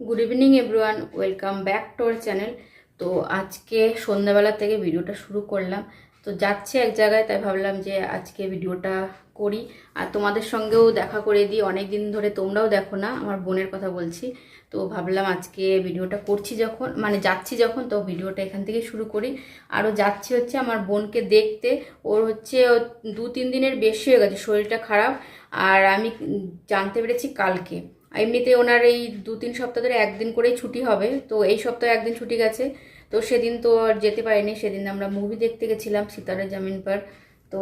Good evening everyone welcome back to our channel তো আজকে সন্ধ্যাবেলা থেকে ভিডিওটা শুরু করলাম। তো যাচ্ছে এক জায়গায়, তাই ভাবলাম যে আজকে ভিডিওটা করি। আর তোমাদের সঙ্গেও দেখা করে দিই। অনেক দিন ধরে তোমরাও দেখো না, আমার বোনের কথা বলছি। তো ভাবলাম আজকে ভিডিওটা করছি যখন মানে যাচ্ছি যখন, তো ভিডিওটা এখান থেকে শুরু করি। আরও যাচ্ছি হচ্ছে আমার বোনকে দেখতে। ওর হচ্ছে দু তিন দিনের বেশি হয়ে গেছে, শরীরটা খারাপ। আর আমি জানতে পেরেছি কালকে। এমনিতে ওনার এই দু তিন সপ্তাহ ধরে একদিন করেই ছুটি হবে, তো এই সপ্তাহে একদিন ছুটি গেছে। তো সেদিন তো আর যেতে পারিনি, সেদিন আমরা মুভি দেখতে গেছিলাম সিতারা জামিন পার, তো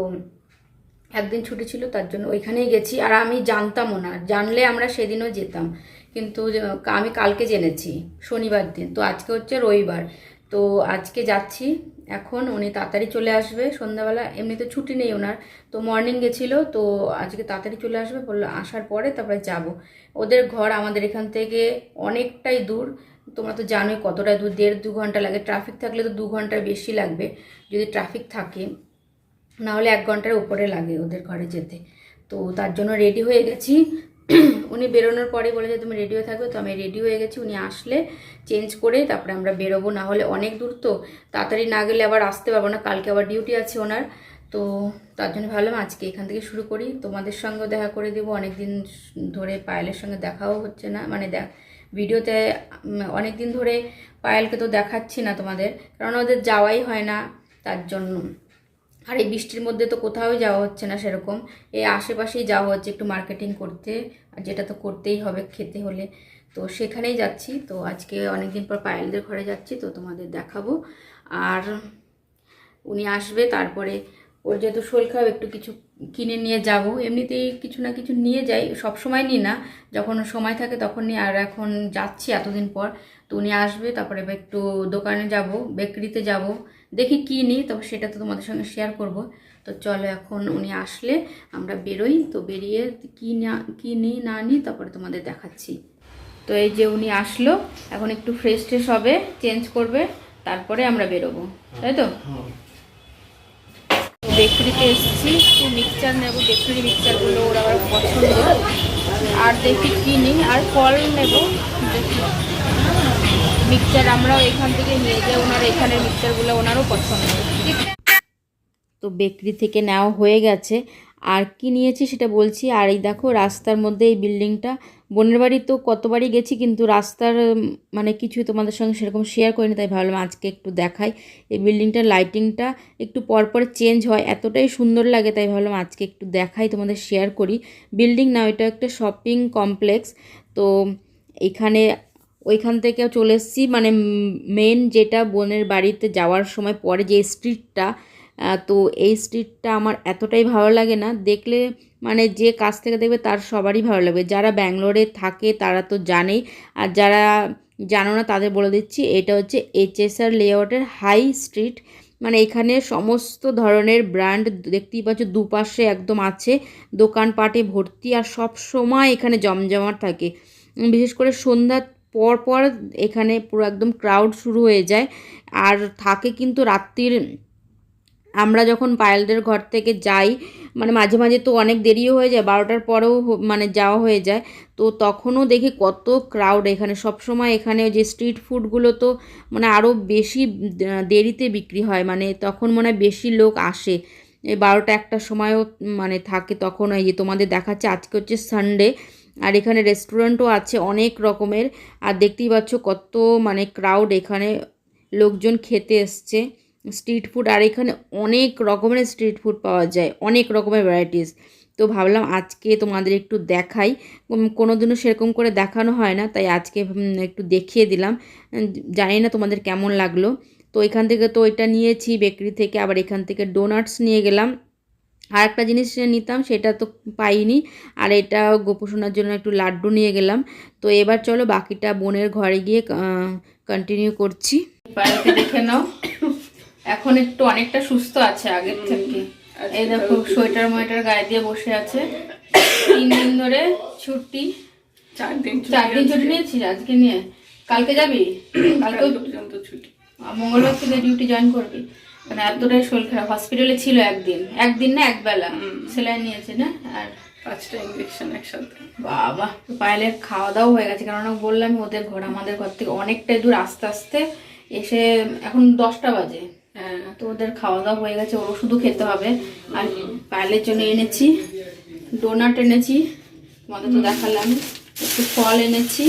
একদিন ছুটি ছিল, তার জন্য ওইখানেই গেছি। আর আমি জানতামও না, জানলে আমরা সেদিনও যেতাম। কিন্তু আমি কালকে জেনেছি, শনিবার দিন, তো আজকে হচ্ছে রবিবার। তো আজকে যাচ্ছি এখন উনি তাড়াতাড়ি চলে আসবে, সন্ধ্যাবেলা এমনিতে ছুটি নেই ওনার, তো মর্নিং গেছিল, তো আজকে তাড়াতাড়ি চলে আসবে, বলল আসার পরে তারপরে যাব। ওদের ঘর আমাদের এখান থেকে অনেকটাই দূর, তোমরা তো জানোই কতটা দূর, দেড় দু ঘণ্টা লাগে। ট্রাফিক থাকলে তো দু ঘণ্টার বেশি লাগবে, যদি ট্রাফিক থাকে। না হলে এক ঘণ্টার উপরে লাগে ওদের ঘরে যেতে। তো তার জন্য রেডি হয়ে গেছি। উনি বেরোনোর পরে বলে যে, তুমি রেডি হয়ে থাকবে তো আমি রেডি হয়ে গেছি। উনি আসলে চেঞ্জ করে তারপরে আমরা বেরোবো। না হলে অনেক দূর তো। তাড়াতাড়ি না গেলে আবার আসতে পারব না। কালকে আবার ডিউটি আছে ওনার। তো তার জন্য ভাবলাম আজকে এখান থেকে শুরু করি। তোমাদের সঙ্গেও দেখা করে দেবো। অনেক দিন ধরে পায়েলের সঙ্গে দেখাও হচ্ছে না। মানে দেখ, ভিডিওতে অনেক দিন ধরে পায়েলকে তো দেখাচ্ছি না তোমাদের। কারণ ওদের যাওয়াই হয় না তার জন্য। আর এই বৃষ্টির মধ্যে তো কোথাও যাওয়া হচ্ছে না সেরকম। এই আশেপাশেই যাওয়া হচ্ছে একটু মার্কেটিং করতে, আর যেটা তো করতেই হবে খেতে হলে। তো সেখানেই যাচ্ছি। তো আজকে অনেকদিন পর পায়েলদের ঘরে যাচ্ছি, তো তোমাদের দেখাবো। আর উনি আসবে, তারপরে ওর যেহেতু শোল খারাপ একটু কিছু কিনে নিয়ে যাব। এমনিতেই কিছু না কিছু নিয়ে যাই, সব সময় নিই না। যখন সময় থাকে তখন নিই, আর এখন যাচ্ছি এতদিন পর। তো উনি আসবে, তারপরে একটু দোকানে যাব বেকারিতে যাব। দেখি কী নিই তবে সেটা তো তোমাদের সঙ্গে শেয়ার করব। তো চলো এখন উনি আসলে আমরা বেরোই, তো বেরিয়ে কী না, কী নিই, না নিই, তারপরে তোমাদের দেখাচ্ছি। তো এই যে উনি আসলো, এখন একটু ফ্রেশ ট্রেশ হবে চেঞ্জ করবে, তারপরে আমরা বেরোবো, তাই তো? তো বেকারিতে এসেছি, একটু মিক্সচার নেব বেকারি মিক্সচারগুলো ওরা আবার পছন্দ। আর দেখি কী নিই, আর ফল নেব, দেখি। মিক্সচার আমরাও এখান থেকে নিয়ে যাই ওনার এখানের মিক্সচারগুলো ওনারও পছন্দ। তো বেকরি থেকে নেওয়া হয়ে গেছে। আর কি নিয়েছি সেটা বলছি। আর এই দেখো রাস্তার মধ্যে এই বিল্ডিংটা। বোনের বাড়ি তো কতবারই গেছি, কিন্তু রাস্তার মানে কিছু তোমাদের সঙ্গে সেরকম শেয়ার করিনি, তাই ভাবলাম আজকে একটু দেখাই। এই বিল্ডিংটার লাইটিংটা একটু পরপর চেঞ্জ হয়, এতটাই সুন্দর লাগে, তাই ভাবলাম আজকে একটু দেখাই, তোমাদের শেয়ার করি। বিল্ডিং না, এটা একটা শপিং কমপ্লেক্স তো এখানে ওইখান থেকে চলে এসেছি। মানে মেন যেটা বোনের বাড়িতে যাওয়ার সময় পরে যে স্ট্রিটটা তো এই স্ট্রিটটা আমার এতটাই ভালো লাগে না। দেখলে মানে যে কাছ থেকে দেখবে তার সবারই ভালো লাগবে। যারা ব্যাঙ্গালোরে থাকে তারা তো জানেই। আর যারা জানো না তাদের বলে দিচ্ছি, এটা হচ্ছে এইচএসআর লেআউটের হাই স্ট্রিট মানে এখানে সমস্ত ধরনের ব্র্যান্ড দেখতেই পাচ্ছ, দুপাশে একদম আছে দোকানপাটে ভর্তি। আর সব সময় এখানে জমজমাট থাকে। বিশেষ করে সন্ধ্যার পর পর এখানে পুরো একদম ক্রাউড শুরু হয়ে যায়। আর থাকে কিন্তু রাত্রির, আমরা যখন পায়েলদের ঘর থেকে যাই মানে মাঝে মাঝে তো অনেক দেরিও হয়ে যায়, বারোটার পরেও মানে যাওয়া হয়ে যায়। তো তখনও দেখি কত ক্রাউড এখানে। সব সময় এখানে যে স্ট্রিট ফুডগুলো তো মানে আরও বেশি দেরিতে বিক্রি হয়। মানে তখন মনে হয় বেশি লোক আসে। এই বারোটা একটার সময়ও মানে থাকে। তখন এই যে তোমাদের দেখাচ্ছে, আজকে হচ্ছে সানডে আর এখানে রেস্টুরেন্টও আছে অনেক রকমের। আর দেখতেই পাচ্ছ কত মানে ক্রাউড এখানে লোকজন খেতে এসছে। স্ট্রিট ফুড আর এখানে অনেক রকমের স্ট্রিট ফুড পাওয়া যায়, অনেক রকমের ভ্যারাইটিস তো ভাবলাম আজকে তোমাদের একটু দেখাই। কোনো দিনও সেরকম করে দেখানো হয় না, তাই আজকে একটু দেখিয়ে দিলাম। জানি না তোমাদের কেমন লাগল। তো এখান থেকে তো এটা নিয়েছি বেকারি থেকে। আবার এখান থেকে ডোনাটস নিয়ে গেলাম। আর একটা জিনিস নিতাম সেটা তো পাইনি। আর এটা গোপোষণার জন্য একটু লাড্ডু নিয়ে গেলাম। তো এবার চলো বাকিটা বোনের ঘরে গিয়ে কন্টিনিউ করছি। পায়েলকে দেখে নাও। এখন একটু অনেকটা সুস্থ আছে আগের থেকে। এই দেখো সোয়েটার মোয়েটার গায়ে দিয়ে বসে আছে। তিন দিন ধরে ছুটি। চার দিন ছুটি চার দিন ছুটি নিয়েছিস আজকে নিয়ে? কালকে যাবি? কালকেও কাল পর্যন্ত ছুটি। মঙ্গলবার থেকে ডিউটি জয়েন করবি। মানে এতটাই শরীর খারাপ। হসপিটালে ছিল একদিন। একদিন না একবেলা সেলাই নিয়েছে না? আর পাঁচটা ইঞ্জেকশন একসাথে। বাবা পায়েলের খাওয়া দাওয়া হয়ে গেছে। কেননা বললাম ওদের ঘর আমাদের ঘর থেকে অনেকটাই দূর আস্তে আস্তে এসে এখন দশটা বাজে। হ্যাঁ। তো ওদের খাওয়া দাওয়া হয়ে গেছে। ওর শুধু খেতে হবে। আর পায়েলের জন্য এনেছি। ডোনাট এনেছি। তোমাদের তো দেখালাম। একটু ফল এনেছি।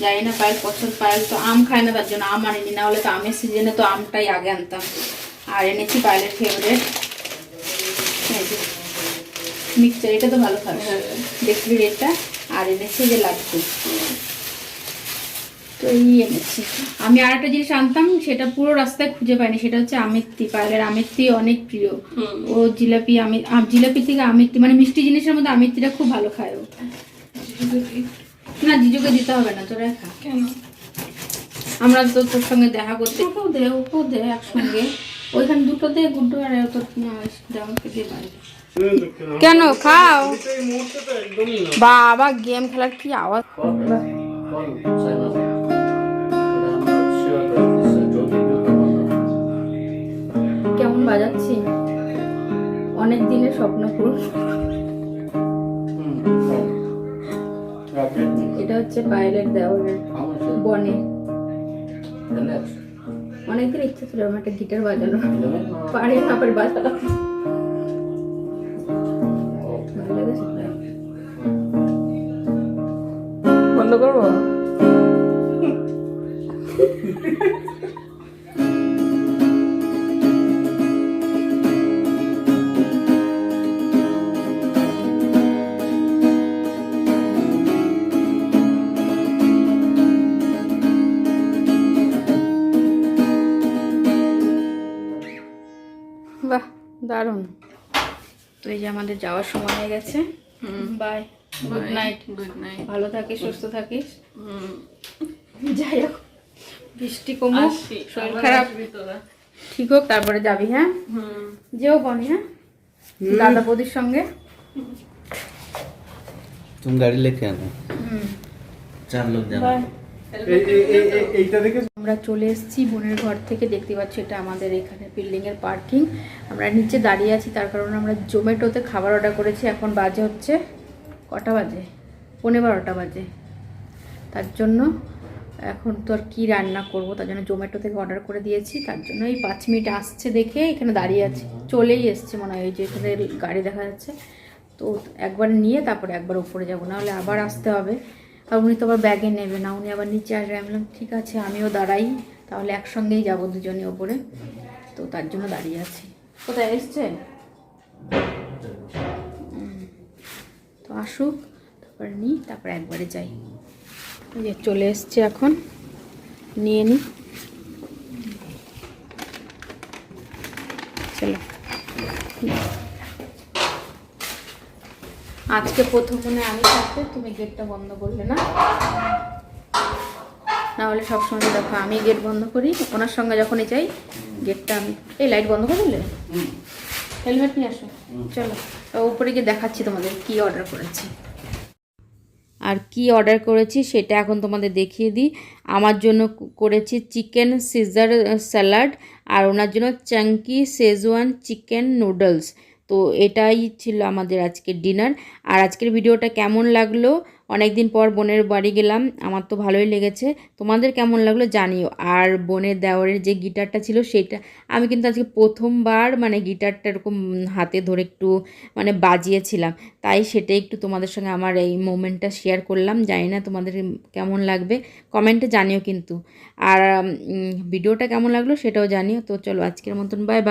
জানি না পায়েল পছন্দ। পায়েল তো আম খায় না তার জন্য আম আনিনি। না হলে তো আমের সিজনে তো আমটাই আগে আনতাম। আর এনেছি পায়েলের ফেভারেট। মিক্সচার এটা তো ভালো খাবে। দেখলি রেটটা? আর এনেছি যে লাড্ডু। তো এই এনেছি। আমি আর একটা জিনিস আনতাম সেটা পুরো রাস্তায় খুঁজে পাইনি সেটা হচ্ছে আমিত্তি। পায়েলের আমিত্তি অনেক প্রিয়। ও জিলাপি আমি জিলাপি থেকে আমিত্তি মানে মিষ্টি জিনিসের মধ্যে আমিত্তিটা খুব ভালো খায় ও। না জিজুকে দিতে হবে না তোরা খা। কেন? আমরা তো তোর সঙ্গে দেখা করতে ওকেও দে ওকেও দে একসঙ্গে। ওইখানে দুটো দে গুড্ডু আর তোর জামাকে দিয়ে বাইরে। কেন? খাও। বাবা গেম খেলার কি আওয়াজ? কেমন বাজাচ্ছি? অনেক দিনের স্বপ্ন পূরণ। এটা হচ্ছে পায়েলের দেওয়ালের বনে। অনেকদিন ইচ্ছে ছিল আমার একটা গিটার বাজানো পারি না পারি তো? বন্ধ করব? বাহ দারুণ। তো এই যে আমাদের যাওয়ার সময় হয়ে গেছে। Bye good night good night ভালো থাকিস সুস্থ থাকিস। যাই হোক বৃষ্টি কমুক শরীর খারাপ। ঠিক হোক তারপরে যাবি হ্যাঁ? যেও বনি হ্যাঁ? দাদা বৌদির সঙ্গে। তুমি গাড়ি লেখে আনো। চার লোক যাবে এইটা দেখে আমরা চলে এসেছি বোনের ঘর থেকে। দেখতে পাচ্ছি এটা আমাদের এখানে বিল্ডিংয়ের পার্কিং আমরা নিচে দাঁড়িয়ে আছি, তার কারণে আমরা জোম্যাটোতে খাবার অর্ডার করেছি। এখন বাজে হচ্ছে কটা বাজে? পনেরো বারোটা বাজে। তার জন্য এখন তো আর কী রান্না করব, তার জন্য জোম্যাটো থেকে অর্ডার করে দিয়েছি। তার জন্য এই পাঁচ মিনিট আসছে দেখে এখানে দাঁড়িয়ে আছি। চলেই এসছে মনে হয় যে এখানে গাড়ি দেখা যাচ্ছে। তো একবার নিয়ে তারপরে একবার উপরে যাব, নাহলে আবার আসতে হবে। আর উনি তো আবার ব্যাগে নেবে না, উনি আবার নিচে আসবে। আমি বললাম, ঠিক আছে, আমিও দাঁড়াই, তাহলে একসঙ্গেই যাব দুজনে ওপরে। তো তার জন্য দাঁড়িয়ে আছি। কোথায় এসছে? তো আসুক, তারপরে নিই, তারপরে একবারে যাই। যে চলে এসছে এখন, নিয়ে নিই। চলো। আজকে প্রথম মনে আমি থাকতে তুমি গেটটা বন্ধ করলে না? না হলে সবসময় দেখো আমি গেট বন্ধ করি ওনার সঙ্গে যখনই যাই গেটটা আমি এই লাইট বন্ধ করে দিলে? হেলমেট নিয়ে আসো। চলো উপরে গিয়ে দেখাচ্ছি তোমাদের কি অর্ডার করেছি। আর কি অর্ডার করেছি সেটা এখন তোমাদের দেখিয়ে দিই। আমার জন্য করেছি চিকেন সিজার স্যালাড আর ওনার জন্য চাঙ্কি শেজওয়ান চিকেন নুডলস। তো এটাই ছিল আমাদের আজকের ডিনার। আর আজকের ভিডিওটা কেমন লাগল? অনেক দিন পর বোনের বাড়ি গেলাম, আমার তো ভালোই লেগেছে। তোমাদের কেমন লাগল জানিও। আর বোনের দেওয়ারের যে গিটারটা ছিল সেটা, আমি কিন্তু আজকে প্রথমবার মানে গিটারটা এরকম হাতে ধরে একটু মানে বাজিয়েছিলাম। তাই সেটাই একটু তোমাদের সঙ্গে আমার এই মোমেন্টটা শেয়ার করলাম। জানি না তোমাদের কেমন লাগবে, কমেন্টে জানিও কিন্তু। আর ভিডিওটা কেমন লাগল সেটাও জানিও। তো চলো আজকের মতন, বাই বাই।